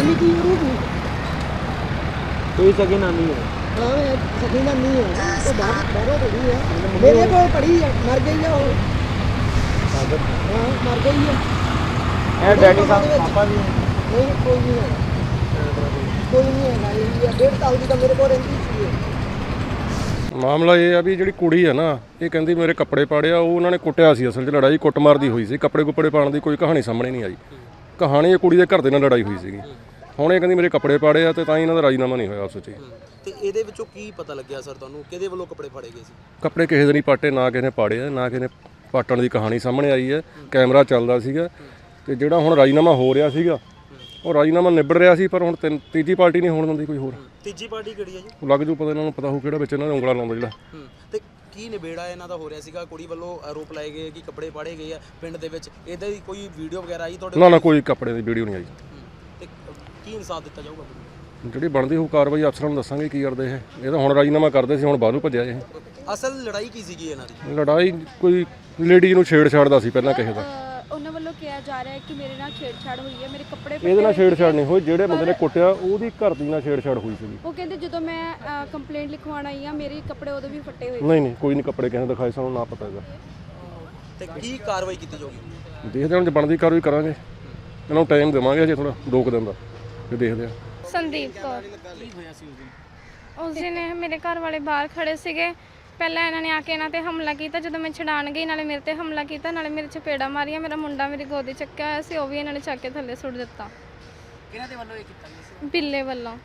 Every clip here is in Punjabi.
ਨਾਨੀ ਕੀ ਰੂਪ ਕੋਈ ਸਗੀ ਨਾਨੀ ਹੈ। ਹਾਂ ਇਹ ਸਕੀ ਨਾਨੀ ਹੈ। ਉਹ ਬਾਹਰ ਬਾਹਰੋਂ ਪੜੀ ਹੈ। ਮੇਰੇ ਕੋਲ ਪੜੀ ਹੈ। ਮਰ ਗਈ ਹੈ ਉਹ। ਹਾਂ ਮਰ ਗਈ ਹੈ। ਇਹ ਡੈਡੀ ਸਾਹਿਬ ਪਾਪਾ ਜੀ ਨਹੀਂ ਕੋਈ ਨਹੀਂ ਹੈ। ਕੋਈ ਨਹੀਂ ਹੈ ਇਹ ਡੇਢ ਸਾਲ ਦੀ ਤਾਂ ਮੇਰੇ ਕੋਲ ਰਹਿੰਦੀ ਸੀ ਇਹ। ਮਾਮਲਾ ਇਹ ਆ ਵੀ ਜਿਹੜੀ ਕੁੜੀ ਆ ਨਾ ਇਹ ਕਹਿੰਦੀ ਮੇਰੇ ਕੱਪੜੇ ਪਾੜਿਆ ਉਹ ਉਹਨਾਂ ਨੇ ਕੁੱਟਿਆ ਸੀ। ਅਸਲ 'ਚ ਲੜਾਈ ਕੁੱਟਮਾਰ ਦੀ ਹੋਈ ਸੀ। ਕੱਪੜੇ ਕੁੱਪੜੇ ਪਾਉਣ ਦੀ ਕੋਈ ਕਹਾਣੀ ਸਾਹਮਣੇ ਨਹੀਂ ਆਈ। ਕਹਾਣੀ ਇਹ ਕੁੜੀ ਦੇ ਘਰ ਦੇ ਨਾਲ ਲੜਾਈ ਹੋਈ ਸੀਗੀ। ਹੁਣ ਇਹ ਕਹਿੰਦੀ ਮੇਰੇ ਕੱਪੜੇ ਪਾੜੇ ਆ ਤੇ ਤਾਂ ਹੀ ਇਹਨਾਂ ਦਾ ਰਾਜੀਨਾਮਾ ਨਹੀਂ ਹੋਇਆ ਉਸ 'ਚ ਹੀ। ਤੇ ਇਹਦੇ ਵਿੱਚੋਂ ਕੀ ਪਤਾ ਲੱਗਿਆ ਸਰ ਤੁਹਾਨੂੰ? ਕਿਹਦੇ ਵੱਲੋਂ ਕੱਪੜੇ ਫਾੜੇ ਗਏ ਸੀ? ਕੱਪੜੇ ਕਿਸੇ ਦੇ ਨਹੀਂ ਪਾਟੇ ਨਾ ਕਿਸੇ ਨੇ ਪਾੜੇ ਆ ਨਾ ਕਿਸੇ ਨੇ ਪਾਟਣ ਦੀ ਕਹਾਣੀ ਸਾਹਮਣੇ ਆਈ ਹੈ। ਕੈਮਰਾ ਚੱਲਦਾ ਸੀਗਾ ਤੇ ਜਿਹੜਾ ਹੁਣ ਰਾਜੀਨਾਮਾ ਹੋ ਰਿਹਾ ਸੀਗਾ ਉਹ ਰਾਜੀਨਾਮਾ ਨਿਬੜ ਰਿਹਾ ਸੀ ਪਰ ਹੁਣ ਤਿੰਨ- ਤੀਜੀ ਪਾਰਟੀ ਨਹੀਂ ਹੋਣ ਦਿੰਦੀ ਕੋਈ ਹੋਰ। ਤੀਜੀ ਪਾਰਟੀ ਕਿਹੜੀ ਹੈ ਜੀ? ਉਹ ਲੱਗ ਜੂ ਪਤਾ ਇਹਨਾਂ ਨੂੰ ਪਤਾ ਹੋ ਕਿਹੜਾ ਵਿੱਚ ਇਹਨਾਂ ਨੇ ਉਂਗਲਾ ਲਾਉਂਦਾ ਜਿਹੜਾ। ਹੂੰ। ਤੇ ਕੀ ਨਿਬੇੜਾ ਇਹਨਾਂ ਦਾ ਹੋ ਰਿਹਾ ਸੀਗਾ? ਕੁੜੀ ਵੱਲੋਂ ਆਰੋਪ ਲਾਏ ਗਏ ਕਿ ਕੱਪੜੇ ਪਾੜੇ ਗਏ ਆ ਪਿੰਡ ਦੇ ਵਿੱਚ। ਇਹਦਾ ਦੀ ਕੋਈ ਵੀਡੀਓ ਵਗੈਰਾ ਆਈ ਤੁਹਾਡੇ ਨਾ ਨਾ ਕੋਈ ਕੱਪੜੇ ਦੀ ਵੀਡੀਓ ਨਹੀਂ ਆਈ। ਕੀ ਇਨਸਾਫ ਦਿੱਤਾ ਜਾਊਗਾ ਜਿਹੜੀ ਬਣਦੀ ਹੋਊ ਕਾਰਵਾਈ ਅਫਸਰਾਂ ਨੂੰ ਦੱਸਾਂਗੇ ਕੀ ਕਰਦੇ ਇਹ। ਇਹ ਤਾਂ ਹੁਣ ਰਾਜੀਨਾਮਾ ਕਰਦੇ ਸੀ ਹੁਣ ਬਾਹਰ ਨੂੰ ਭੱਜਿਆ ਇਹ? ਅਸਲ ਲੜਾਈ ਕੀ ਸੀਗੀ ਇਹਨਾਂ ਦੀ? ਲੜਾਈ ਕੋਈ ਲੇਡੀ ਨੂੰ ਛੇੜਛਾੜ ਦਾ ਸੀ ਪਹਿਲਾਂ ਕਿਸੇ ਦਾ। ਉਹਨਾਂ ਵੱਲੋਂ ਕਿਹਾ ਜਾ ਰਿਹਾ ਹੈ ਕਿ ਮੇਰੇ ਨਾਲ ਛੇੜਛਾੜ ਹੋਈ ਹੈ ਮੇਰੇ ਕੱਪੜੇ ਇਹਦੇ ਨਾਲ ਛੇੜਛਾੜ ਨਹੀਂ ਹੋਈ ਜਿਹੜੇ ਬੰਦੇ ਨੇ ਕੁੱਟਿਆ ਉਹਦੀ ਘਰ ਦੀ ਨਾਲ ਛੇੜਛਾੜ ਹੋਈ ਸੀ ਉਹ ਕਹਿੰਦੇ ਜਦੋਂ ਮੈਂ ਕੰਪਲੇਂਟ ਲਿਖਵਾਉਣ ਆਈ ਆ ਮੇਰੇ ਕੱਪੜੇ ਉਦੋਂ ਵੀ ਫੱਟੇ ਹੋਏ ਨਹੀਂ ਨਹੀਂ ਕੋਈ ਨਹੀਂ ਕੱਪੜੇ ਕਿਸੇ ਨੇ ਦਿਖਾਏ ਸਾਨੂੰ ਨਾ ਪਤਾ ਹੈਗਾ। ਤੇ ਕੀ ਕਾਰਵਾਈ ਕੀਤੀ ਜਾਊਗੀ? ਦੇਖਦੇ ਹਾਂ ਜੇ ਬਣਦੀ ਕਾਰਵਾਈ ਕਰਾਂਗੇ। ਇਹਨਾਂ ਨੂੰ ਟਾਈਮ ਦੇਵਾਂਗੇ ਅਜੇ ਥੋੜਾ ਦੋ ਕੁ ਦਿਨ ਦਾ। ਫਿਰ ਦੇਖਦੇ ਹਾਂ ਸੰਦੀਪ ਕੌਰ। ਕੀ ਹੋਇਆ ਸੀ ਉਸ ਦਿਨ ਉਸ ਦਿਨ ਮੇਰੇ ਘਰ ਵਾਲੇ ਬਾਹਰ ਖੜੇ ਸੀਗੇ। ਪਹਿਲਾਂ ਇਹਨਾਂ ਨੇ ਆ ਕੇ ਇਹਨਾਂ ਤੇ ਹਮਲਾ ਕੀਤਾ। ਜਦੋਂ ਮੈਂ ਛਡਾਣ ਗਈ ਨਾਲੇ ਮੇਰੇ ਤੇ ਹਮਲਾ ਕੀਤਾ ਨਾਲੇ ਮੇਰੇ ਚਪੇੜਾ ਮਾਰੀਆਂ ਮੇਰਾ ਮੁੰਡਾ ਮੇਰੀ ਗੋਦੀ ਚੱਕਿਆ ਹੋਇਆ ਸੀ ਉਹ ਵੀ ਇਹਨਾਂ ਨੇ ਚੱਕ ਕੇ ਥੱਲੇ ਸੁੱਟ ਦਿੱਤਾ। ਕਿਹਨਾਂ ਦੇ ਵੱਲੋਂ ਇਹ ਕੀਤਾ ਗਿਆ ਸੀ? ਬਿੱਲੇ ਵੱਲੋਂ।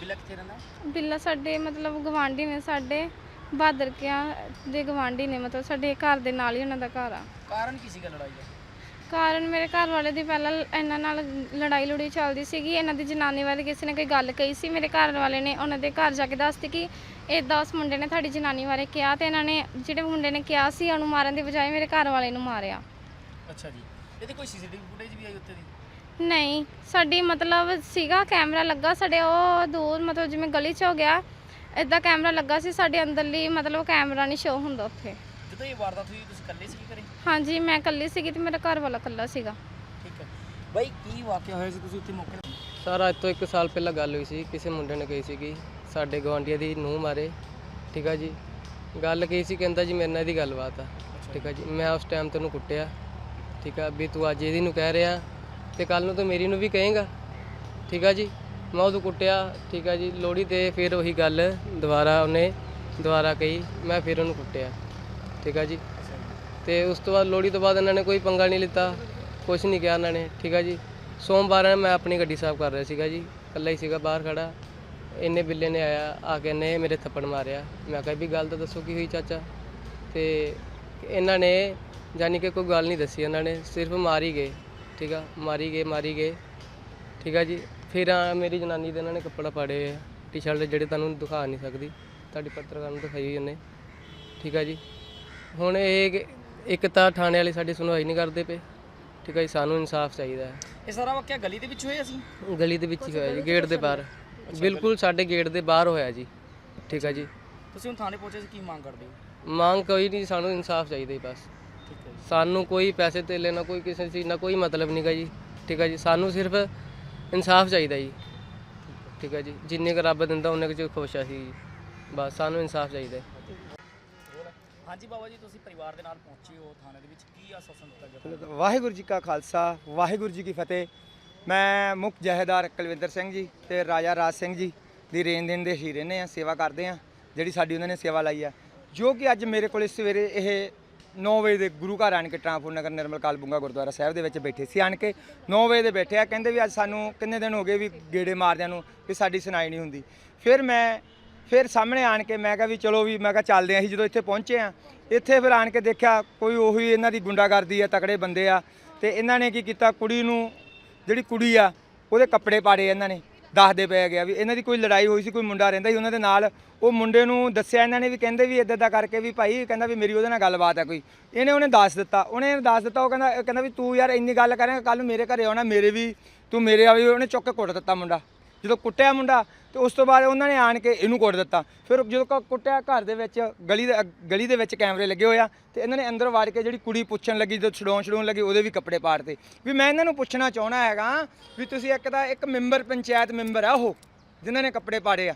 ਬਿਲਕ ਕਿੱਥੇ ਰਹਿੰਦਾ? ਬਿੱਲਾ ਸਾਡੇ ਮਤਲਬ ਗਵਾਂਢੀ ਨੇ ਸਾਡੇ ਬਹਾਦਰ ਕਿਆ ਦੇ ਗਵਾਂਢੀ ਨੇ ਮਤਲਬ ਸਾਡੇ ਘਰ ਦੇ ਨਾਲ ਹੀ ਉਹਨਾਂ ਦਾ ਘਰ ਆ। ਕਾਰਨ ਕੀ ਸੀਗਾ ਲੜਾਈ ਦਾ? ਕਾਰਨ ਮੇਰੇ ਘਰ ਵਾਲੇ ਦੀ ਪਹਿਲਾਂ ਇਹਨਾਂ ਨਾਲ ਲੜਾਈ ਲੜੀ ਚੱਲਦੀ ਸੀਗੀ ਇਹਨਾਂ ਦੀ ਜਨਾਨੀ ਬਾਰੇ ਕਿਸੇ ਨੇ ਕੋਈ ਗੱਲ ਕਹੀ ਸੀ ਮੇਰੇ ਘਰ ਵਾਲੇ ਨੇ ਉਹਨਾਂ ਦੇ ਘਰ ਜਾ ਕੇ ਦੱਸਤੀ ਕਿ ਇਦਾਂ ਉਸ ਮੁੰਡੇ ਨੇ ਤੁਹਾਡੀ ਜਨਾਨੀ ਬਾਰੇ ਕਿਹਾ ਤੇ ਇਹਨਾਂ ਨੇ ਜਿਹੜੇ ਮੁੰਡੇ ਨੇ ਕਿਹਾ ਸੀ ਉਹਨੂੰ ਮਾਰਨ ਦੀ ਬਜਾਏ ਮੇਰੇ ਘਰ ਵਾਲੇ ਨੂੰ ਮਾਰਿਆ। ਅੱਛਾ ਜੀ। ਇਹਦੇ ਕੋਈ ਸੀਸੀਟੀਵੀ ਫੁਟੇਜ ਵੀ ਆਈ ਉੱਥੇ ਦੀ? ਨਹੀਂ ਸਾਡੀ ਮਤਲਬ ਸੀਗਾ ਕੈਮਰਾ ਲੱਗਾ ਸਾਡੇ ਉਹ ਦੂਰ ਮਤਲਬ ਜਿਵੇਂ ਗਲੀ 'ਚ ਹੋ ਗਿਆ ਇਦਾਂ ਕੈਮਰਾ ਲੱਗਾ ਸੀ ਸਾਡੇ ਅੰਦਰਲੀ ਮਤਲਬ ਕੈਮਰਾ ਨਹੀਂ ਸ਼ੋ ਹੁੰਦਾ ਉੱਥੇ। ਜਦੋਂ ਇਹ ਵਾਰਦਾਤ ਹੋਈ ਤੁਸੀਂ ਇਕੱਲੇ ਸੀ ਘਰੇ? ਹਾਂਜੀ ਮੈਂ ਇਕੱਲੀ ਸੀਗੀ ਤੇ ਮੇਰਾ ਘਰ ਵਾਲਾ ਇਕੱਲਾ ਸੀਗਾ। ਠੀਕ ਹੈ। ਬਾਈ ਕੀ ਵਾਕਿਆ ਹੋਇਆ ਸੀ ਤੁਸੀਂ ਉੱਥੇ ਮੌਕੇ ਤੇ? ਸਰ ਅੱਜ ਤੋਂ 1 ਸਾਲ ਪਹਿਲਾਂ ਗੱਲ ਹੋਈ ਸੀ ਕਿਸੇ ਮੁੰਡੇ ਨੇ ਕਹੀ ਸੀਗੀ ਸਾਡੇ ਗਵਾਂਢੀਆਂ ਦੀ ਨੂੰਹ ਮਾਰੇ। ਠੀਕ ਆ ਜੀ। ਗੱਲ ਕੀ ਸੀ ਕਹਿੰਦਾ ਜੀ ਮੇਰੇ ਨਾਲ ਇਹਦੀ ਗੱਲਬਾਤ ਆ। ਠੀਕ ਆ ਜੀ। ਮੈਂ ਉਸ ਟਾਈਮ ਤੈਨੂੰ ਕੁੱਟਿਆ। ਠੀਕ ਆ ਵੀ ਤੂੰ ਅੱਜ ਇਹਦੀ ਨੂੰ ਕਹਿ ਰਿਹਾ ਤੇ ਕੱਲ ਨੂੰ ਤੂੰ ਮੇਰੀ ਨੂੰ ਵੀ ਕਹੇਗਾ। ਠੀਕ ਆ ਜੀ। ਮੈਂ ਉਦੋਂ ਕੁੱਟਿਆ। ਠੀਕ ਆ ਜੀ। ਲੋੜੀ ਤੇ ਫਿਰ ਉਹੀ ਗੱਲ ਦੁਬਾਰਾ ਉਹਨੇ ਦੁਬਾਰਾ ਕਹੀ। ਮੈਂ ਫਿਰ ਉਹਨੂੰ ਕੁੱਟਿਆ। ਠੀਕ ਆ ਜੀ। ਤੇ ਉਸ ਤੋਂ ਬਾਅਦ ਲੋੜੀ ਤੋਂ ਬਾਅਦ ਇਹਨਾਂ ਨੇ ਕੋਈ ਪੰਗਾ ਨਹੀਂ ਲਿੱਤਾ ਕੁਝ ਨਹੀਂ ਕਿਹਾ ਇਹਨਾਂ ਨੇ, ਠੀਕ ਆ ਜੀ। ਸੋਮਵਾਰ ਮੈਂ ਆਪਣੀ ਗੱਡੀ ਸਾਫ਼ ਕਰ ਰਿਹਾ ਸੀਗਾ ਜੀ, ਇਕੱਲਾ ਹੀ ਸੀਗਾ ਬਾਹਰ ਖੜਾ ਇੰਨੇ ਬਿੱਲੇ ਨੇ ਆਇਆ, ਆ ਕੇ ਨੇ ਮੇਰੇ ਥੱਪੜ ਮਾਰਿਆ। ਮੈਂ ਕਿਹਾ ਵੀ ਗੱਲ ਤਾਂ ਦੱਸੋ ਕੀ ਹੋਈ ਚਾਚਾ? ਤੇ ਇਹਨਾਂ ਨੇ ਜਾਨੀ ਕਿ ਕੋਈ ਗੱਲ ਨਹੀਂ ਦੱਸੀ ਇਹਨਾਂ ਨੇ, ਸਿਰਫ ਮਾਰੀ ਗਏ, ਠੀਕ ਆ, ਮਾਰੀ ਗਏ ਮਾਰੀ ਗਏ, ਠੀਕ ਆ ਜੀ। ਫਿਰ ਮੇਰੀ ਜਨਾਨੀ ਦੇ ਇਹਨਾਂ ਨੇ ਕੱਪੜਾ ਪਾੜੇ ਹੋਏ ਆ ਟੀ-ਸ਼ਰਟ ਜਿਹੜੇ ਤੁਹਾਨੂੰ ਦਿਖਾ ਨਹੀਂ ਸਕਦੀ, ਤੁਹਾਡੀ ਪੱਤਰਕਾਰ ਨੂੰ ਦਿਖਾਈ ਹੋਈ ਉਹਨੇ, ਠੀਕ ਆ ਜੀ। ਹੁਣ ਇਹ ਇੱਕ ਤਾਂ ਥਾਣੇ ਵਾਲੇ ਸਾਡੀ ਸੁਣਵਾਈ ਨਹੀਂ ਕਰਦੇ ਪਏ। ਠੀਕ ਆ ਜੀ ਸਾਨੂੰ ਇਨਸਾਫ ਚਾਹੀਦਾ ਹੈ। ਇਹ ਸਾਰਾ ਵਾਕਿਆ ਗਲੀ ਦੇ ਵਿੱਚ ਹੋਇਆ ਸੀ? ਗਲੀ ਦੇ ਵਿੱਚ ਹੀ ਹੋਇਆ ਜੀ ਗੇਟ ਦੇ ਬਾਹਰ। ਬਿਲਕੁਲ ਸਾਡੇ ਗੇਟ ਦੇ ਬਾਹਰ ਹੋਇਆ ਜੀ। ਠੀਕ ਆ ਜੀ। ਤੁਸੀਂ ਹੁਣ ਥਾਣੇ ਪਹੁੰਚੇ ਸੀ ਕੀ ਮੰਗ ਕਰਦੇ ਹੋ? ਮੰਗ ਕੋਈ ਨਹੀਂ ਸਾਨੂੰ ਇਨਸਾਫ ਚਾਹੀਦਾ ਜੀ ਬਸ। ਠੀਕ ਹੈ ਸਾਨੂੰ ਕੋਈ ਪੈਸੇ ਤੇ ਲੈਣਾ ਕੋਈ ਕਿਸੇ ਚੀਜ਼ ਨਾਲ ਕੋਈ ਮਤਲਬ ਨਹੀਂਗਾ ਜੀ। ਠੀਕ ਆ ਜੀ ਸਾਨੂੰ ਸਿਰਫ ਇਨਸਾਫ ਚਾਹੀਦਾ ਜੀ। ਠੀਕ ਆ। ਜੀ ਜਿੰਨੇ ਕੁ ਰੱਬ ਦਿੰਦਾ ਉਹਨੇ ਕੁ ਚ ਖੁਸ਼ ਆ ਸੀ ਜੀ। ਬਸ ਸਾਨੂੰ ਇਨਸਾਫ ਚਾਹੀਦਾ ਹੈ। ਹਾਂਜੀ ਬਾਬਾ ਜੀ, ਤੁਸੀਂ ਪਰਿਵਾਰ ਦੇ ਨਾਲ ਪਹੁੰਚੇ ਹੋ ਥਾਣੇ ਦੇ ਵਿੱਚ। ਕੀ ਆਸ਼ਵਾਸਨ ਦਿੱਤਾ ਗਿਆ ਵਾਹਿਗੁਰੂ ਜੀ ਕਾ ਖਾਲਸਾ, ਵਾਹਿਗੁਰੂ ਜੀ ਕੀ ਫਤਿਹ। ਮੈਂ ਮੁੱਖ ਜਹੇਦਾਰ ਕੁਲਵਿੰਦਰ ਸਿੰਘ ਜੀ ਤੇ ਰਾਜਾ ਰਾਜ ਸਿੰਘ ਜੀ ਦੀ ਰੇਨ ਦੇਣ ਦੇ ਹੀ ਰਹਿੰਦੇ ਆ ਸੇਵਾ ਕਰਦੇ ਆ ਜਿਹੜੀ ਸਾਡੀ ਉਹਨਾਂ ਨੇ ਸੇਵਾ ਲਾਈ ਆ। ਜੋ ਕਿ ਅੱਜ ਮੇਰੇ ਕੋਲ ਸਵੇਰੇ ਇਹ 9 ਵਜੇ ਦੇ ਗੁਰੂ ਘਰ ਆਣ ਕੇ ਟਰਾਂਪੁਰ ਨਗਰ ਨਿਰਮਲ ਕਾਲ ਬੁੰਗਾ ਗੁਰਦੁਆਰਾ ਸਾਹਿਬ ਦੇ ਵਿੱਚ ਬੈਠੇ ਸੀ। ਆਣ ਕੇ 9 ਵਜੇ ਦੇ ਬੈਠੇ ਆ, ਕਹਿੰਦੇ ਵੀ ਅੱਜ ਸਾਨੂੰ ਕਿੰਨੇ ਦਿਨ ਹੋ ਗਏ ਵੀ ਗੇੜੇ ਮਾਰਦਿਆਂ ਨੂੰ ਵੀ ਸਾਡੀ ਸੁਣਾਈ ਨਹੀਂ ਹੁੰਦੀ। ਫਿਰ ਮੈਂ ਫਿਰ ਸਾਹਮਣੇ ਆਣ ਕੇ ਮੈਂ ਕਿਹਾ ਵੀ ਚਲੋ ਵੀ ਮੈਂ ਕਿਹਾ ਚੱਲਦੇ ਆਂ ਅਸੀਂ ਜਦੋਂ ਇੱਥੇ ਪਹੁੰਚੇ ਆ ਇੱਥੇ ਫਿਰ ਆਣ ਕੇ ਦੇਖਿਆ ਕੋਈ ਉਹੀ ਇਹਨਾਂ ਦੀ ਗੁੰਡਾਗਰਦੀ ਆ, ਤਕੜੇ ਬੰਦੇ ਆ ਤੇ ਇਹਨਾਂ ਨੇ ਕੀ ਕੀਤਾ, ਕੁੜੀ ਨੂੰ ਜਿਹੜੀ ਕੁੜੀ ਆ, ਉਹਦੇ ਕੱਪੜੇ ਪਾੜੇ ਇਹਨਾਂ ਨੇ ਦੱਸਦੇ ਪਏ ਗਿਆ ਵੀ ਇਹਨਾਂ ਦੀ ਕੋਈ ਲੜਾਈ ਹੋਈ ਸੀ, ਕੋਈ ਮੁੰਡਾ ਰਹਿੰਦਾ ਸੀ ਉਹਨਾਂ ਦੇ ਨਾਲ, ਉਹ ਮੁੰਡੇ ਨੂੰ ਦੱਸਿਆ ਇਹਨਾਂ ਨੇ ਵੀ ਕਹਿੰਦੇ ਵੀ ਇੱਦਾਂ ਦਾ ਕਰਕੇ ਵੀ ਭਾਈ ਕਹਿੰਦਾ ਵੀ ਮੇਰੀ ਉਹਦੇ ਨਾਲ ਗੱਲਬਾਤ ਹੈ ਕੋਈ। ਇਹਨੇ ਉਹਨੇ ਦੱਸ ਦਿੱਤਾ, ਉਹਨੇ ਦੱਸ ਦਿੱਤਾ, ਉਹ ਕਹਿੰਦਾ ਕਹਿੰਦਾ ਵੀ ਤੂੰ ਯਾਰ ਇੰਨੀ ਗੱਲ ਕਰੇਂਗਾ ਕੱਲ ਨੂੰ ਮੇਰੇ ਘਰੇ ਆਉਣਾ, ਮੇਰੇ ਵੀ, ਤੂੰ ਮੇਰੇ ਆ ਵੀ ਉਹਨੇ ਚੁੱਕ ਕੇ ਕੁੱਟ ਦਿੱਤਾ ਮੁੰਡਾ। ਜਦੋਂ ਕੁੱਟਿਆ ਮੁੰਡਾ ਤੇ ਉਸ ਤੋਂ ਬਾਅਦ ਉਹਨਾਂ ਨੇ ਆਣ ਕੇ ਇਹਨੂੰ ਕੁੱਟ ਦਿੱਤਾ। ਫਿਰ ਜਦੋਂ ਕ- ਕੁੱਟਿਆ ਘਰ ਦੇ ਵਿੱਚ, ਗਲੀ ਦੇ ਗਲੀ ਦੇ ਵਿੱਚ ਕੈਮਰੇ ਲੱਗੇ ਹੋਏ ਆ ਤੇ ਇਹਨਾਂ ਨੇ ਅੰਦਰ ਵਾੜ ਕੇ ਜਿਹੜੀ ਕੁੜੀ ਪੁੱਛਣ ਲੱਗੀ, ਜਦੋਂ ਛਡਾਉਣ ਛਡਾਉਣ ਲੱਗੀ, ਉਹਦੇ ਵੀ ਕੱਪੜੇ ਪਾੜਤੇ ਵੀ ਮੈਂ ਇਹਨਾਂ ਨੂੰ ਪੁੱਛਣਾ ਚਾਹਣਾ ਹੈਗਾ ਵੀ ਤੁਸੀਂ ਇੱਕ ਤਾਂ ਇੱਕ ਮੈਂਬਰ, ਪੰਚਾਇਤ ਮੈਂਬਰ ਆ ਉਹ, ਜਿਨ੍ਹਾਂ ਨੇ ਕੱਪੜੇ ਪਾੜੇ ਆ।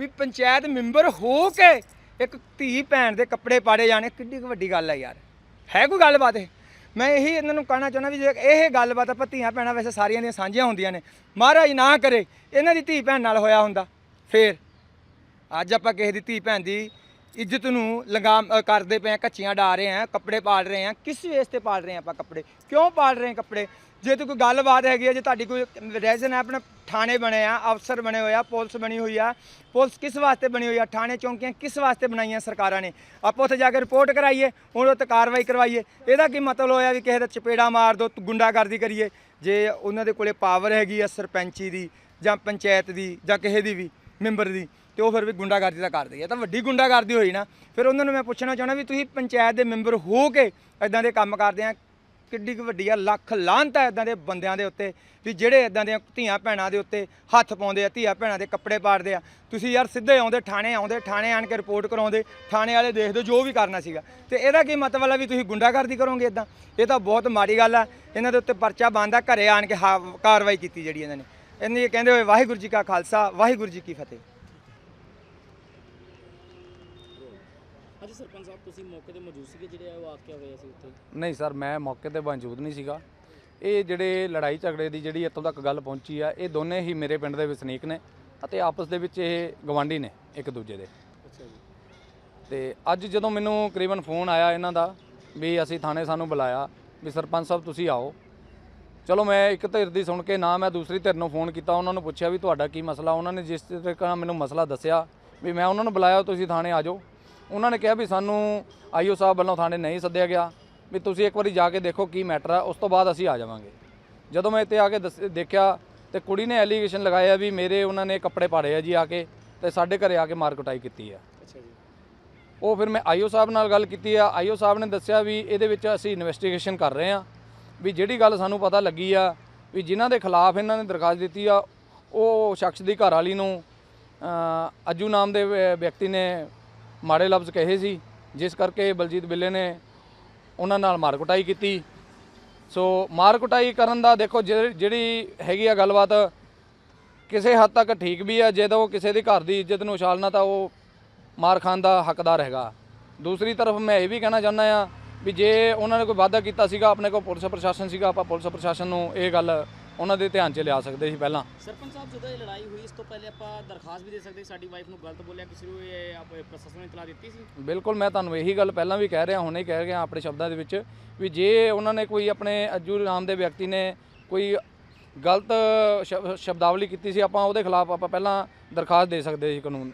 ਵੀ ਪੰਚਾਇਤ ਮੈਂਬਰ ਹੋ ਕੇ ਇੱਕ ਧੀ ਭੈਣ ਦੇ ਕੱਪੜੇ ਪਾੜੇ ਜਾਣੇ, ਕਿੱਡੀ ਕੁ ਵੱਡੀ ਗੱਲ ਹੈ ਯਾਰ। ਹੈ ਕੋਈ ਗੱਲਬਾਤ ਇਹ? ਮੈਂ ਇਹੀ ਇਹਨਾਂ ਨੂੰ ਕਹਿਣਾ ਚਾਹੁੰਦਾ ਵੀ ਜੇ ਇਹ ਗੱਲਬਾਤ ਆਪਾਂ ਧੀਆਂ ਭੈਣਾਂ ਵੈਸੇ ਸਾਰੀਆਂ ਦੀਆਂ ਸਾਂਝੀਆਂ ਹੁੰਦੀਆਂ ਨੇ, ਮਹਾਰਾਜ ਨਾ ਕਰੇ, ਇਹਨਾਂ ਦੀ ਧੀ ਭੈਣ ਨਾਲ ਹੋਇਆ ਹੁੰਦਾ, ਫੇਰ। ਅੱਜ ਆਪਾਂ ਕਿਸੇ ਦੀ ਧੀ ਭੈਣ ਦੀ ਇੱਜ਼ਤ ਨੂੰ ਲਗਾਮ ਕਰਦੇ ਪਏ ਆ ਕੱਚੀਆਂ ਡਾ ਰਹੇ ਆ ਕੱਪੜੇ ਪਾਲ ਰਹੇ ਆ ਕਿਸ ਵੇਸ ਤੇ ਪਾਲ ਰਹੇ ਆ ਆਪਾਂ ਕੱਪੜੇ? ਕਿਉਂ ਪਾਲ ਰਹੇ ਆ ਕੱਪੜੇ? ਜੇ ਤੇ ਕੋਈ ਗੱਲਬਾਤ ਹੈਗੀ ਹੈ ਜੇ ਤੁਹਾਡੀ ਕੋਈ ਰੈਜ਼ਨ ਹੈ, ਆਪਣਾ ਥਾਣੇ ਬਣੇ ਆ, ਅਫਸਰ ਬਣੇ ਹੋਏ ਆ, ਪੁਲਿਸ ਬਣੀ ਹੋਈ ਆ, ਪੁਲਿਸ ਕਿਸ ਵਾਸਤੇ ਬਣੀ ਹੋਈ ਆ, ਥਾਣੇ ਚੌਂਕੀਆਂ ਕਿਸ ਵਾਸਤੇ ਬਣਾਈਆਂ ਸਰਕਾਰਾਂ ਨੇ, ਆਪਾਂ ਉੱਥੇ ਜਾ ਕੇ ਰਿਪੋਰਟ ਕਰਾਈਏ ਉਹਨਾਂ ਉੱਤੇ ਕਾਰਵਾਈ ਕਰਵਾਈਏ, ਇਹਦਾ ਕੀ ਮਤਲਬ ਹੋਇਆ ਵੀ ਕਿਸੇ ਦਾ ਚਪੇੜਾ ਮਾਰ ਦੋ, ਗੁੰਡਾਗਰਦੀ ਕਰੀਏ, ਜੇ ਉਹਨਾਂ ਦੇ ਕੋਲੇ ਪਾਵਰ ਹੈਗੀ ਆ ਸਰਪੰਚੀ ਦੀ, ਜਾਂ ਪੰਚਾਇਤ ਦੀ, ਜਾਂ ਕਿਸੇ ਦੀ ਵੀ, ਮੈਂਬਰ ਦੀ, ਤੇ ਉਹ ਫਿਰ ਵੀ ਗੁੰਡਾਗਰਦੀ ਦਾ ਕਰਦੇ ਆ ਤਾਂ ਵੱਡੀ ਗੁੰਡਾਗਰਦੀ ਹੋਈ ਨਾ, ਫਿਰ ਉਹਨਾਂ ਨੂੰ ਮੈਂ ਪੁੱਛਣਾ ਚਾਹਣਾ ਵੀ ਤੁਸੀਂ ਪੰਚਾਇਤ ਦੇ ਮੈਂਬਰ ਹੋ ਕੇ ਇਦਾਂ ਦੇ ਕੰਮ ਕਰਦੇ ਆ ਕਿੱਡੀ ਕੁ ਵੱਡੀ ਆ, ਲੱਖ ਲਾਹਨਤ ਹੈ ਇਦਾਂ ਦੇ ਬੰਦਿਆਂ ਦੇ ਉੱਤੇ, ਵੀ ਜਿਹੜੇ ਇਦਾਂ ਦੇ ਧੀਆਂ ਭੈਣਾਂ ਦੇ ਉੱਤੇ ਹੱਥ ਪਾਉਂਦੇ ਆ, ਧੀਆਂ ਭੈਣਾਂ ਦੇ ਕੱਪੜੇ ਪਾੜਦੇ ਆ। ਤੁਸੀਂ ਯਾਰ ਸਿੱਧੇ ਆਉਂਦੇ ਥਾਣੇ ਆਉਂਦੇ ਥਾਣੇ ਆਣ ਕੇ ਰਿਪੋਰਟ ਕਰਾਉਂਦੇ, ਥਾਣੇ ਵਾਲੇ ਦੇਖਦੇ ਜੋ ਵੀ ਕਰਨਾ ਸੀਗਾ। ਤੇ ਇਹਦਾ ਕੀ ਮਤਲਬ ਆ ਵੀ ਤੁਸੀਂ ਗੁੰਡਾਗਰਦੀ ਕਰੋਗੇ ਇਦਾਂ ਇਹ ਤਾਂ ਬਹੁਤ ਮਾੜੀ ਗੱਲ ਆ। ਇਹਨਾਂ ਦੇ ਉੱਤੇ ਪਰਚਾ ਬੰਦਾ ਘਰੇ ਆਣ ਕੇ ਹਾ- ਕਾਰਵਾਈ ਕੀਤੀ ਜਿਹੜੀ ਇਹਨਾਂ ਨੇ। ਇਹਨਾਂ ਇਹ ਕਹਿੰਦੇ ਹੋਏ, ਵਾਹਿਗੁਰੂ ਜੀ ਕਾ ਖਾਲਸਾ, ਵਾਹਿਗੁਰੂ ਜੀ ਕੀ ਫਤਿਹ। ਸਰਪੰਚ ਸਾਹਿਬ ਤੁਸੀਂ ਮੌਕੇ ਤੇ ਮੌਜੂਦ ਸੀਗੇ ਜਿਹੜੇ ਇਹ ਵਾਕਿਆ ਹੋਇਆ ਸੀ ਉੱਥੇ? ਨਹੀਂ ਸਰ ਮੈਂ ਮੌਕੇ ਤੇ ਮੌਜੂਦ ਨਹੀਂ ਸੀਗਾ। ਇਹ ਜਿਹੜੇ ਲੜਾਈ ਝਗੜੇ ਦੀ ਜਿਹੜੀ ਇੱਥੋਂ ਤੱਕ ਗੱਲ ਪਹੁੰਚੀ ਆ ਇਹ ਦੋਨੇ ਹੀ ਮੇਰੇ ਪਿੰਡ ਦੇ ਵਸਨੀਕ ਨੇ ਅਤੇ ਆਪਸ ਦੇ ਵਿੱਚ ਇਹ ਗਵਾਂਢੀ ਨੇ ਇੱਕ ਦੂਜੇ ਦੇ। ਅੱਛਾ ਜੀ। ਤੇ ਅੱਜ ਜਦੋਂ ਮੈਨੂੰ ਕਰੀਬਨ ਫੋਨ ਆਇਆ ਇਹਨਾਂ ਦਾ ਵੀ ਅਸੀਂ ਥਾਣੇ ਸਾਨੂੰ ਬੁਲਾਇਆ ਵੀ ਸਰਪੰਚ ਸਾਹਿਬ ਤੁਸੀਂ ਆਓ। ਚਲੋ ਮੈਂ ਇੱਕ ਧਿਰ ਦੀ ਸੁਣ ਕੇ ਨਾ ਮੈਂ ਦੂਸਰੀ ਧਿਰ ਨੂੰ ਫੋਨ ਕੀਤਾ ਉਹਨਾਂ ਨੂੰ ਪੁੱਛਿਆ ਵੀ ਤੁਹਾਡਾ ਕੀ ਮਸਲਾ? ਉਹਨਾਂ ਨੇ ਜਿਸ ਤਰੀਕੇ ਨਾਲ ਮੈਨੂੰ ਮਸਲਾ ਦੱਸਿਆ ਵੀ ਮੈਂ ਉਹਨਾਂ ਨੂੰ ਬੁਲਾਇਆ ਤੁਸੀਂ ਥਾਣੇ ਆ ਜਾਓ। ਉਹਨਾਂ ਨੇ ਕਿਹਾ ਵੀ ਸਾਨੂੰ ਆਈਓ ਸਾਹਿਬ ਵੱਲੋਂ ਥਾਣੇ ਨਹੀਂ ਸੱਦਿਆ ਗਿਆ ਵੀ ਤੁਸੀਂ ਇੱਕ ਵਾਰੀ ਜਾ ਕੇ ਦੇਖੋ ਕੀ ਮੈਟਰ ਆ ਉਸ ਤੋਂ ਬਾਅਦ ਅਸੀਂ ਆ ਜਾਵਾਂਗੇ। ਜਦੋਂ ਮੈਂ ਇੱਥੇ ਆ ਕੇ ਦੇਖਿਆ ਤੇ ਕੁੜੀ ਨੇ ਐਲੀਗੇਸ਼ਨ ਲਗਾਇਆ ਵੀ ਮੇਰੇ ਉਹਨਾਂ ਨੇ ਕੱਪੜੇ ਪਾੜੇ ਆ ਜੀ ਆ ਕੇ ਤੇ ਸਾਡੇ ਘਰੇ ਆ ਕੇ ਮਾਰ ਕੁਟਾਈ ਕੀਤੀ ਆ। ਅੱਛਾ ਜੀ। ਉਹ ਫਿਰ ਮੈਂ ਆਈਓ ਸਾਹਿਬ ਨਾਲ ਗੱਲ ਕੀਤੀ ਆ ਆਈਓ ਸਾਹਿਬ ਨੇ ਦੱਸਿਆ ਵੀ ਇਹਦੇ ਵਿੱਚ ਅਸੀਂ ਇਨਵੈਸਟੀਗੇਸ਼ਨ ਕਰ ਰਹੇ ਆ ਵੀ ਜਿਹੜੀ ਗੱਲ ਸਾਨੂੰ ਪਤਾ ਲੱਗੀ ਆ ਵੀ ਜਿਨ੍ਹਾਂ ਦੇ ਖਿਲਾਫ ਇਹਨਾਂ ਨੇ ਦਰਖਾਸਤ ਦਿੱਤੀ ਆ ਉਹ ਸ਼ਖਸ ਦੀ ਘਰ ਵਾਲੀ ਨੂੰ ਅੱਜੂ ਨਾਮ ਦੇ ਵਿਅਕਤੀ ਨੇ ਮਾੜੇ ਲਫ਼ਜ਼ ਕਹੇ ਸੀ, ਜਿਸ ਕਰਕੇ ਬਲਜੀਤ ਬਿੱਲੇ ਨੇ ਉਹਨਾਂ ਨਾਲ ਮਾਰ ਕੁਟਾਈ ਕੀਤੀ। ਸੋ ਮਾਰ ਕੁਟਾਈ ਕਰਨ ਦਾ ਦੇਖੋ ਜਿਹੜੀ ਜਿਹੜੀ ਹੈਗੀ ਆ ਗੱਲਬਾਤ, ਕਿਸੇ ਹੱਦ ਤੱਕ ਠੀਕ ਵੀ ਆ ਜਦੋਂ ਕਿਸੇ ਦੇ ਘਰ ਦੀ ਇੱਜ਼ਤ ਨੂੰ ਉਛਾਲਣਾ ਤਾਂ ਉਹ ਮਾਰ ਖਾਨ ਦਾ ਹੱਕਦਾਰ ਹੈਗਾ। ਦੂਸਰੀ ਤਰਫ ਮੈਂ ਇਹ ਵੀ ਕਹਿਣਾ ਚਾਹੁੰਦਾ ਆ ਵੀ ਜੇ ਉਹਨਾਂ ਨੇ ਕੋਈ ਵਾਅਦਾ ਕੀਤਾ ਸੀਗਾ, ਆਪਣੇ ਕੋਲ ਪੁਲਿਸ ਪ੍ਰਸ਼ਾਸਨ ਸੀਗਾ, ਆਪਾਂ ਪੁਲਿਸ ਪ੍ਰਸ਼ਾਸਨ ਨੂੰ ਇਹ ਗੱਲ ਉਹਨਾਂ ਦੇ ਧਿਆਨ 'ਚ ਲਿਆ ਸਕਦੇ ਸੀ ਪਹਿਲਾਂ। ਸਰਪੰਚ ਸਾਹਿਬ ਜਦੋਂ ਇਹ ਲੜਾਈ ਹੋਈ ਇਸ ਤੋਂ ਪਹਿਲੇ ਆਪਾਂ ਦਰਖਾਸਤ ਵੀ ਦੇ ਸਕਦੇ ਸਾਡੀ ਵਾਈਫ ਨੂੰ ਗਲਤ ਬੋਲਿਆ ਕਿਸੇ ਨੂੰ ਇਹ ਆਪ ਪ੍ਰਸ਼ਾਸਨ ਨੇ ਇਤਲਾ ਦਿੱਤੀ ਸੀ? ਬਿਲਕੁਲ ਮੈਂ ਤੁਹਾਨੂੰ ਇਹੀ ਗੱਲ ਪਹਿਲਾਂ ਵੀ ਕਹਿ ਰਿਹਾ ਹੁਣੇ ਕਹਿ ਗਿਆ ਆਪਣੇ ਸ਼ਬਦਾਂ ਦੇ ਵਿੱਚ ਵੀ ਜੇ ਉਹਨਾਂ ਨੇ ਕੋਈ ਆਪਣੇ ਅੱਜੂ ਨਾਮ ਦੇ ਵਿਅਕਤੀ ਨੇ ਕੋਈ ਗਲਤ ਸ਼ਬ- ਸ਼ਬਦਾਵਲੀ ਕੀਤੀ ਸੀ ਆਪਾਂ ਉਹਦੇ ਖਿਲਾਫ ਆਪਾਂ ਪਹਿਲਾਂ ਦਰਖਾਸਤ ਦੇ ਸਕਦੇ ਸੀ ਕਾਨੂੰਨ।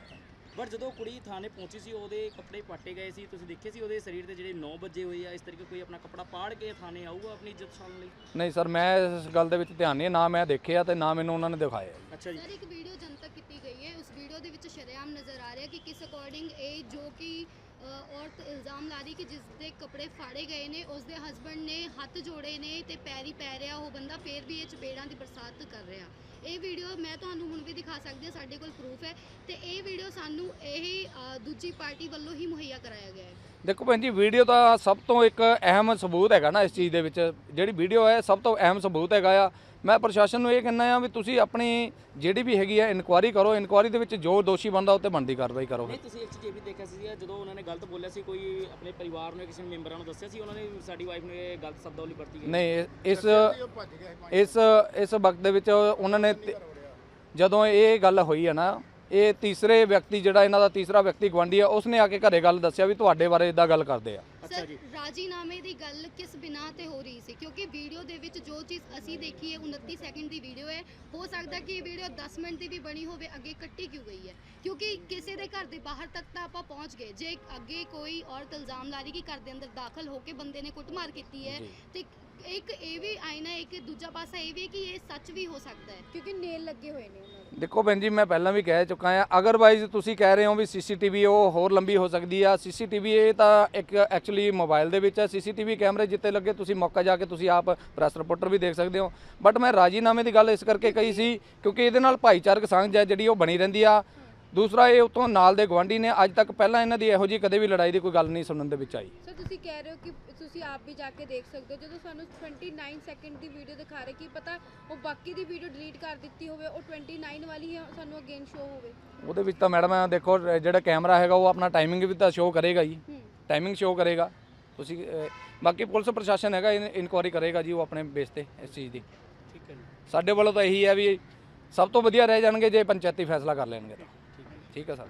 ਬਟ ਜਦੋਂ ਕੁੜੀ ਥਾਣੇ ਪਹੁੰਚੀ ਸੀ ਉਹਦੇ ਕੱਪੜੇ ਪਾਟੇ ਗਏ ਸੀ ਤੁਸੀਂ ਦੇਖੇ ਸੀ ਉਹਦੇ ਸਰੀਰ ਤੇ ਜਿਹੜੇ 9 ਵਜੇ ਹੋਏ ਆ ਇਸ ਤਰੀਕੇ ਕੋਈ ਆਪਣਾ ਕੱਪੜਾ ਪਾੜ ਕੇ ਥਾਣੇ ਆਊਗਾ ਆਪਣੀ ਇੱਜ਼ਤ ਛਾਲਣ ਲਈ? ਨਹੀਂ ਸਰ ਮੈਂ ਇਸ ਗੱਲ ਦੇ ਵਿੱਚ ਧਿਆਨ ਨਹੀਂ ਨਾ ਮੈਂ ਦੇਖਿਆ ਤੇ ਨਾ ਮੈਨੂੰ ਉਹਨਾਂ ਨੇ ਦਿਖਾਇਆ ਅੱਛਾ ਜੀ। ਸਰ ਇੱਕ ਵੀਡੀਓ ਜਨਤਕ ਕੀਤੀ ਗਈ ਹੈ ਉਸ ਵੀਡੀਓ ਦੇ ਵਿੱਚ ਸ਼ਰੇਆਮ ਨਜ਼ਰ ਆ ਰਿਹਾ ਕਿ ਕਿਸ ਅਕੋਰਡਿੰਗ ਇਹ ਜੋ ਕਿ ਅ, ਔਰਤ ਇਲਜ਼ਾਮ ਲਾ ਰਹੀ ਕਿ ਜਿਸ ਦੇ ਕੱਪੜੇ ਫਾੜੇ ਗਏ ਨੇ ਉਸ ਦੇ ਹਸਬੰਡ ਨੇ ਹੱਥ ਜੋੜੇ ਨੇ ਤੇ ਪੈਰੀ ਪੈ ਰਿਹਾ ਉਹ ਬੰਦਾ ਫੇਰ ਵੀ ਇਹ ਚਪੇੜਾਂ ਦੀ ਬਰਸਾਤ ਕਰ ਰਿਹਾ। ਇਹ ਵੀਡੀਓ ਮੈਂ ਤੁਹਾਨੂੰ ਹੁਣ ਵੀ ਦਿਖਾ ਸਕਦੀ ਹਾਂ ਸਾਡੇ ਕੋਲ ਪ੍ਰੂਫ ਹੈ ਤੇ ਇਹ ਵੀਡੀਓ ਸਾਨੂੰ ਇਹ ਅ, ਦੂਜੀ ਪਾਰਟੀ ਵੱਲੋਂ ਹੀ ਮੁਹੱਈਆ ਕਰਾਇਆ ਗਿਆ ਹੈ। ਦੇਖੋ ਭੈਣ ਜੀ ਵੀਡੀਓ ਦਾ ਸਭ ਤੋਂ ਇੱਕ ਅਹਿਮ ਸਬੂਤ ਹੈਗਾ ਨਾ ਇਸ ਚੀਜ਼ ਦੇ ਵਿੱਚ। ਜਿਹੜੀ ਵੀਡੀਓ ਹੈ ਸਭ ਤੋਂ ਅਹਿਮ ਸਬੂਤ ਹੈਗਾ ਆ। ਮੈਂ ਪ੍ਰਸ਼ਾਸਨ ਨੂੰ ਇਹ ਕਹਿੰਦਾ ਆ ਵੀ ਤੁਸੀਂ ਆਪਣੀ ਜਿਹੜੀ ਵੀ ਹੈਗੀ ਆ ਇਨਕੁਆਇਰੀ ਕਰੋ। ਇਨਕੁਆਇਰੀ ਦੇ ਵਿੱਚ ਜੋ ਦੋਸ਼ੀ ਬਣਦਾ ਉਹ ਤੇ ਬਣਦੀ ਕਾਰਵਾਈ ਕਰੋ। ਨਹੀਂ ਤੁਸੀਂ ਇੱਕ ਚੀਜ਼ ਇਹ ਵੀ ਦੇਖਿਆ ਸੀ ਜਦੋਂ ਉਹਨਾਂ ਨੇ ਗਲਤ ਬੋਲਿਆ ਸੀ ਕੋਈ ਆਪਣੇ ਪਰਿਵਾਰ ਨੂੰ ਕਿਸੇ ਮੈਂਬਰਾਂ ਨੂੰ ਦੱਸਿਆ ਸੀ? ਉਹਨਾਂ ਨੇ ਸਾਡੀ ਵਾਈਫ ਨੇ ਇਹ ਗਲਤ ਸ਼ਬਦਾਵਲੀ ਵਰਤੀ ਨਹੀਂ ਇਸ ਇਸ ਇਸ ਵਕਤ ਦੇ ਵਿੱਚ ਉਹਨਾਂ ਨੇ ਜਦੋਂ ਇਹ ਗੱਲ ਹੋਈ ਹੈ ਨਾ ਇਹ ਤੀਸਰੇ ਵਿਅਕਤੀ ਜਿਹੜਾ ਇਹਨਾਂ ਦਾ ਤੀਸਰਾ ਵਿਅਕਤੀ ਗਵਾਂਢੀ ਆ ਉਸਨੇ ਆ ਕੇ ਘਰੇ ਗੱਲ ਦੱਸਿਆ ਵੀ ਤੁਹਾਡੇ ਬਾਰੇ ਇਦਾਂ ਗੱਲ ਕਰਦੇ ਆ। ਅੱਛਾ ਸਰ ਜੀ। ਰਾਜੀਨਾਮੇ ਦੀ ਗੱਲ ਕਿਸ ਬਿਨਾ ਤੇ ਹੋ ਰਹੀ ਸੀ? ਕਿਉਂਕਿ ਵੀਡੀਓ ਦੇ ਵਿੱਚ ਜੋ ਚੀਜ਼ ਅਸੀਂ ਦੇਖੀ ਹੈ 29 ਸੈਕਿੰਡ ਦੀ ਵੀਡੀਓ ਹੈ। ਹੋ ਸਕਦਾ ਕਿ ਇਹ ਵੀਡੀਓ 10 ਮਿੰਟ ਦੀ ਵੀ ਬਣੀ ਹੋਵੇ ਅੱਗੇ ਕੱਟੀ ਕਿਉਂ ਗਈ ਹੈ? ਕਿਉਂਕਿ ਕਿਸੇ ਦੇ ਘਰ ਦੇ ਬਾਹਰ ਤੱਕ ਤਾਂ ਆਪਾਂ ਪਹੁੰਚ ਗਏ। ਜੇ ਅੱਗੇ ਕੋਈ ਔਰਤ ਇਲਜ਼ਾਮ ਲਾ ਰਹੀ ਕਿ ਘਰ ਦੇ ਅੰਦਰ ਦਾਖਲ ਹੋ ਕੇ ਬੰਦੇ ਨੇ ਕੁੱਟਮਾਰ ਕੀਤੀ ਹੈ। ਤੇ ਇੱਕ ਇਹ ਵੀ ਆਇਨਾ ਇੱਕ ਦੂਜਾ ਪਾਸਾ ਇਹ ਵੀ ਹੈ ਕਿ ਇਹ ਸੱਚ ਵੀ ਹੋ ਸਕਦਾ ਹੈ। ਕਿਉਂਕਿ ਨੇਲ ਲੱਗੇ ਹੋਏ ਨੇ। ਦੇਖੋ ਭੈਣ ਜੀ, ਮੈਂ ਪਹਿਲਾਂ ਵੀ ਕਹਿ ਚੁੱਕਾ ਹਾਂ ਅਗਰਵਾਈਜ਼ ਤੁਸੀਂ ਕਹਿ ਰਹੇ ਹੋ ਵੀ ਸੀਸੀਟੀਵੀ ਉਹ ਹੋਰ ਲੰਬੀ ਹੋ ਸਕਦੀ ਆ। ਸੀਸੀਟੀਵੀ ਇਹ ਤਾਂ ਇੱਕ ਐਕਚੁਅਲੀ ਮੋਬਾਈਲ ਦੇ ਵਿੱਚ ਹੈ ਸੀਸੀਟੀਵੀ ਕੈਮਰੇ ਜਿੱਤੇ ਲੱਗੇ ਤੁਸੀਂ ਮੌਕਾ ਜਾ ਕੇ ਤੁਸੀਂ ਆਪ ਪ੍ਰੈਸ ਰਿਪੋਰਟਰ ਵੀ ਦੇਖ ਸਕਦੇ ਹੋ। ਬਟ ਮੈਂ ਰਾਜੀਨਾਮੇ ਦੀ ਗੱਲ ਇਸ ਕਰਕੇ ਕਹੀ ਸੀ ਕਿਉਂਕਿ ਇਹਦੇ ਨਾਲ ਭਾਈਚਾਰਕ ਸਾਂਝ ਹੈ, ਜਿਹੜੀ ਉਹ ਬਣੀ ਰਹਿੰਦੀ ਆ। ਦੂਸਰਾ, ਇਹ ਉਤੋਂ ਨਾਲ ਦੇ ਗਵਾਂਢੀ ਨੇ। ਅੱਜ ਤੱਕ ਪਹਿਲਾਂ ਇਹਨਾਂ ਦੀ ਇਹੋ ਜੀ ਕਦੇ ਵੀ ਲੜਾਈ ਦੀ ਕੋਈ ਗੱਲ ਨਹੀਂ ਸੁਣਨ ਦੇ ਵਿੱਚ ਆਈ। ਸਰ ਤੁਸੀਂ ਕਹਿ ਰਹੇ ਹੋ ਕਿ ਤੁਸੀਂ ਆਪ ਵੀ ਜਾ ਕੇ ਦੇਖ ਸਕਦੇ ਹੋ। ਜਦੋਂ ਸਾਨੂੰ 29 ਸੈਕਿੰਡ ਦੀ ਵੀਡੀਓ ਦਿਖਾ ਰਹੇ ਕੀ ਪਤਾ ਉਹ ਬਾਕੀ ਦੀ ਵੀਡੀਓ ਡਿਲੀਟ ਕਰ ਦਿੱਤੀ ਹੋਵੇ ਉਹ 29 ਵਾਲੀ ਹੀ ਸਾਨੂੰ ਅਗੇਨ ਸ਼ੋ ਹੋਵੇ। ਉਹਦੇ ਵਿੱਚ ਤਾਂ ਮੈਡਮ ਦੇਖੋ ਜਿਹੜਾ ਕੈਮਰਾ ਹੈਗਾ ਉਹ ਆਪਣਾ ਟਾਈਮਿੰਗ ਵੀ ਤਾਂ ਸ਼ੋਅ ਕਰੇਗਾ ਹੀ। ਟਾਈਮਿੰਗ ਸ਼ੋਅ ਕਰੇਗਾ। ਤੁਸੀਂ ਬਾਕੀ ਪੁਲਿਸ ਪ੍ਰਸ਼ਾਸਨ ਹੈਗਾ ਇਨਕੁਆਇਰੀ ਕਰੇਗਾ ਜੀ ਉਹ ਆਪਣੇ ਬੇਸ ਤੇ ਇਸ ਚੀਜ਼ ਦੀ। ਠੀਕ ਹੈ ਜੀ। ਸਾਡੇ ਵੱਲੋਂ ਤਾਂ ਇਹੀ ਹੈ ਵੀ ਸਭ ਤੋਂ ਵਧੀਆ ਰਹਿ ਜਾਣਗੇ ਜੇ ਪੰਚਾਇਤੀ ਫੈਸਲਾ ਕਰ ਲੈਣਗੇ ਤਾਂ। ਠੀਕ ਹੈ ਸਰ।